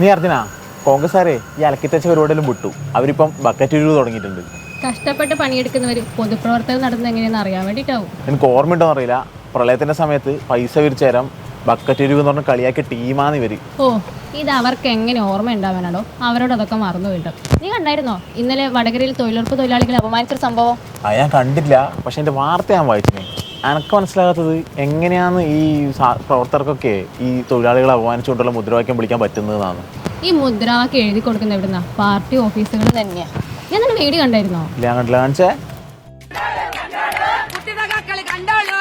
നീ അർജുന കോൺഗ്രസ് ആരെ ഈ അലക്കിത്തച്ച പരിപാടിയിലും വിട്ടു. അവരിപ്പം ബക്കറ്റ് ഒഴിവ് തുടങ്ങിയിട്ടുണ്ട്. കഷ്ടപ്പെട്ട് പണിയെടുക്കുന്നവർ പൊതുപ്രവർത്തകർ നടന്നത് എങ്ങനെയാണെന്ന് അറിയാൻ വേണ്ടിയിട്ടാവും. എനിക്ക് ഓർമ്മയുണ്ടോ അറിയില്ല. പ്രളയത്തിന്റെ സമയത്ത് പൈസ വിരിച്ചു തരാം ബക്കറ്റ് എന്ന് പറഞ്ഞ കളിയാക്കിയ ടീമാണ് ഇവർ. ഓ ഇത് അവർക്ക് എങ്ങനെ ഓർമ്മ ഉണ്ടാവാനാണോ? അവരോട് അതൊക്കെ മറന്നു വീണ്ടും നീ കണ്ടായിരുന്നോ? ഇന്നലെ വടകരയിൽ തൊഴിലുറപ്പ് തൊഴിലാളികളെ അപമാനിച്ചൊരു സംഭവം? അത് ഞാൻ കണ്ടില്ല പക്ഷെ എന്റെ വാർത്ത ഞാൻ വായിച്ചിനെ എനക്ക് മനസ്സിലാകാത്തത് എങ്ങനെയാണ് ഈ പ്രവർത്തകർക്കൊക്കെ ഈ തൊഴിലാളികളെ അപമാനിച്ചുകൊണ്ടുള്ള മുദ്രാവാക്യം വിളിക്കാൻ പറ്റുന്നതാണ് ഈ മുദ്രാവാക്യം എഴുതി കൊടുക്കുന്ന എവിടുന്ന? പാർട്ടി ഓഫീസുകൾ തന്നെയാ. ഞാൻ വീഡിയോ കണ്ടായിരുന്നോ? ഇല്ല കണ്ടില്ല. കാണിച്ചേ. കണ്ടോളൂ.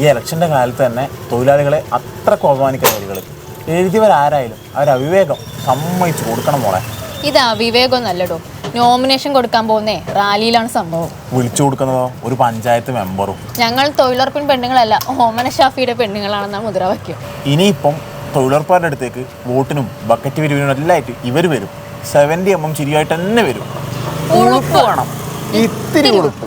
ഈ ഇലക്ഷന്റെ കാലത്ത് തന്നെ തൊഴിലാളികളെ അത്രക്കും അപമാനിക്കുന്ന വരികൾ എഴുതിയവരാരായാലും അവർ അവിവേകം സമ്മതിച്ചു കൊടുക്കണം മോളെ. ഇത് അവിവേകം നല്ലടോ. നോമിനേഷൻ കൊടുക്കാൻ പോകുന്നേ റാലിയിലാണ് സംഭവം. വിളിച്ചു കൊടുക്കുന്നതോ? ഒരു പഞ്ചായത്ത് മെമ്പറും. ഞങ്ങൾ തൊഴിലുറപ്പിൻ പെണ്ണുങ്ങളല്ല ഓമന ഷാഫിയുടെ പെണ്ണുങ്ങളാണെന്നാണ് മുദ്രാവാക്യം. ഇനിയിപ്പം തൊഴിലുറപ്പാരുടെ അടുത്തേക്ക് വോട്ടിനും ബക്കറ്റ് പിരിവിനും എല്ലായിട്ട് ഇവർ വരും. സെവന്റി എം എം ശരിയായിട്ട് തന്നെ വരും. ഉളുപ്പ് വേണം. ഇത്തിരി ഉളുപ്പ്.